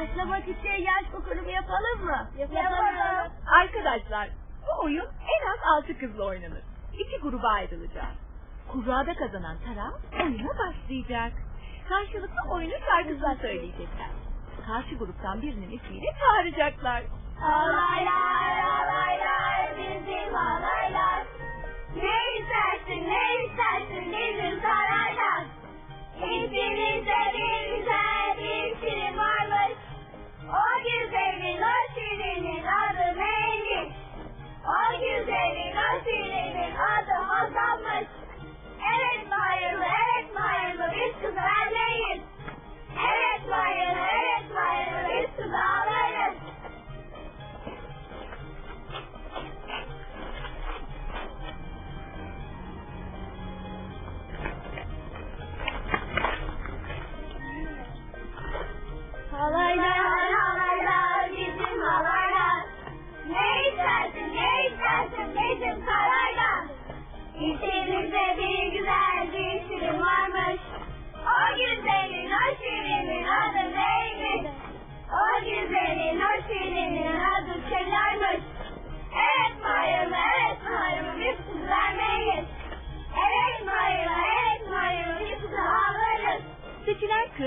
Başlamak için yaş okurumu yapalım mı? Yapalım. Arkadaşlar bu oyun en az altı kızla oynanır. İki gruba ayrılacağız. Kurada kazanan taraf oyuna başlayacak. Karşılıklı oyunun şarkısını söyleyecekler. Karşı gruptan birinin ismiyle çağıracaklar. Alaylar alaylar bizim alaylar.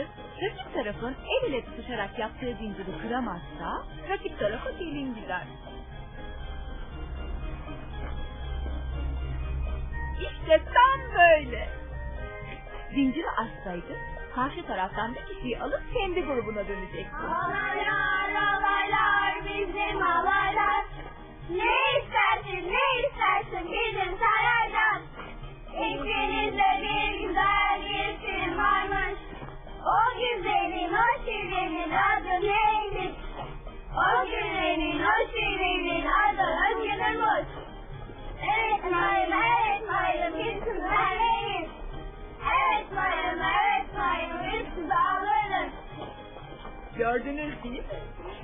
Kız rakip tarafın el ile tutuşarak yaptığı zinciri kıramazsa rakip tarafa gelin gider. İşte tam böyle. Zinciri açsaydı karşı taraftan bir kişiyi alıp kendi grubuna dönecekti. Alaylar alaylar Gördünüz değil mi?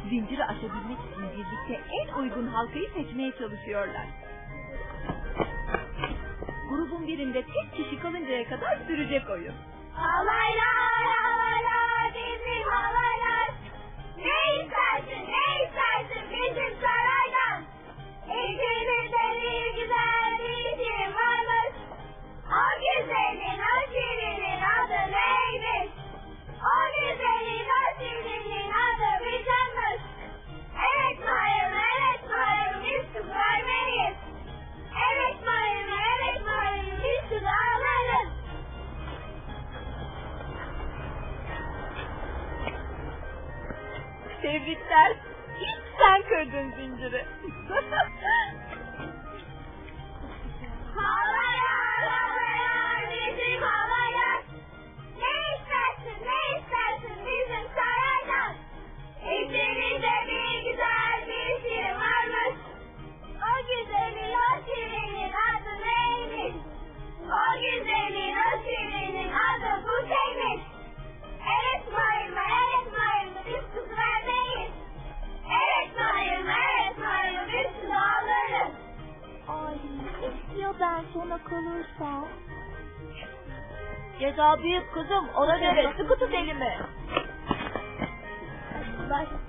Zinciri aşabilmek için birlikte en uygun halkayı seçmeye çalışıyorlar. Grubun birinde tek kişi kalıncaya kadar sürecek oyun. Halaylar Tebrikler. İlk sen kırdın zinciri. sona kalırsam? Ceza büyük kızım. Ona göre sıkı tut elimi. Halaylar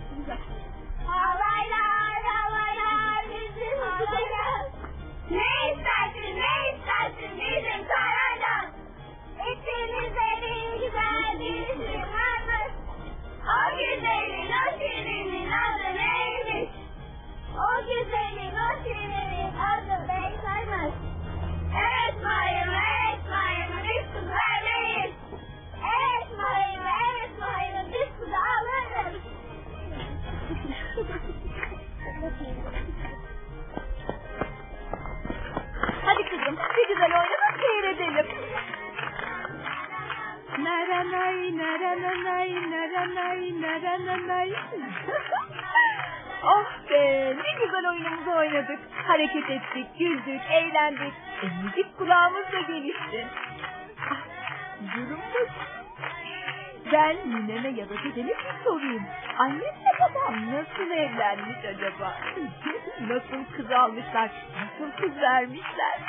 Naranay, naranay, naranay. oh be ne güzel oyunumuzu oynadık. Hareket ettik, güldük, eğlendik. E, müzik kulağımız da gelişti. Ah. Ben nineme ya da dedeme bir sorayım. Annemle babam nasıl evlenmiş acaba? nasıl kız almışlar, nasıl kız vermişler?